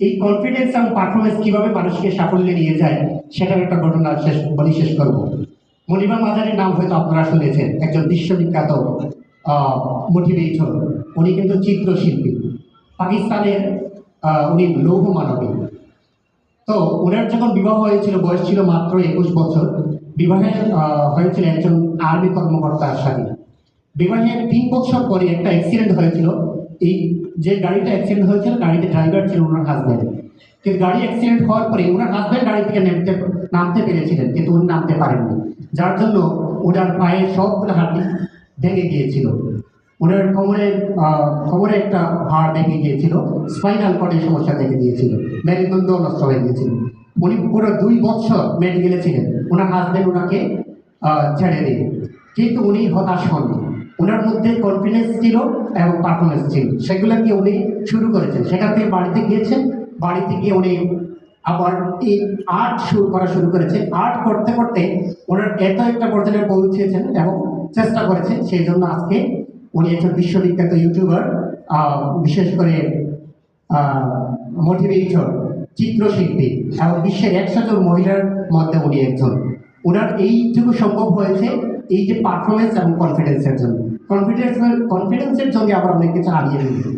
এই কনফিডেন্স এবং পারফরমেন্স কীভাবে মানুষকে সাফল্যে নিয়ে যায়, সেটার একটা ঘটনা শেষ, বলি শেষ করব। মনিবা মাজারের নাম হয়তো আপনারা শুনেছেন, একজন বিশ্ববিখ্যাত মোটিভেটর উনি কিন্তু চিত্রশিল্পী। পাকিস্তানের উনি লৌহ মানবী। তো ওনার যখন বিবাহ হয়েছিল, বয়স ছিল মাত্র একুশ বছর, বিবাহে হয়েছিল একজন আর্মি কর্মকর্তার সাথে বিবাহের তিন বছর পরে একটা অ্যাক্সিডেন্ট হয়েছিল এই যে গাড়িটা অ্যাক্সিডেন্ট হয়েছিল, গাড়িতে ড্রাইভার ছিল, ওনার হাজব্যান্ড কিন্তু গাড়ি অ্যাক্সিডেন্ট হওয়ার পরে ওনার হাজব্যান্ড গাড়ি থেকে নামতে নামতে পেরেছিলেন, কিন্তু উনি নামতে পারেননি। যার জন্য ওনার পায়ের সবগুলো হাড্ডি ভেঙে গিয়েছিল। ওনার কোমরে কোমরে একটা হাড় ভেঙে গিয়েছিল স্পাইনাল কর্ডের সমস্যা দেখে দিয়েছিল মেরুদণ্ড নষ্ট হয়ে গিয়েছিল। উনি পুরো দুই বছর মেডিকেলে ছিলেন। ওনার হাজব্যান্ড ওনাকে ছেড়ে দিন কিন্তু উনি হতাশ হননি। ওনার মধ্যে কনফিডেন্স ছিল এবং পারফরমেন্স ছিল। সেগুলোকে উনি শুরু করেছেন? সেখান থেকে বাড়িতে গিয়েছেন? বাড়িতে গিয়ে উনি আবার এই আর্ট শুরু করা শুরু করেছে আর্ট করতে করতে ওনার এত একটা পর্যায়ে পৌঁছেছেন এবং চেষ্টা করেছেন। সেই জন্য আজকে উনি একজন বিশ্ববিখ্যাত ইউটিউবার বিশেষ করে মোটিভেটর চিত্রশিল্পী এবং বিশ্বের একশো জন মহিলার মধ্যে উনি একজন। ওনার এইটুকু সম্ভব হয়েছে এই যে পারফরমেন্স এবং কনফিডেন্সের জন্য। কনফিডেন্স কনফিডেন্সের জন্য আবার অনেক কিছু হারিয়ে ফেলি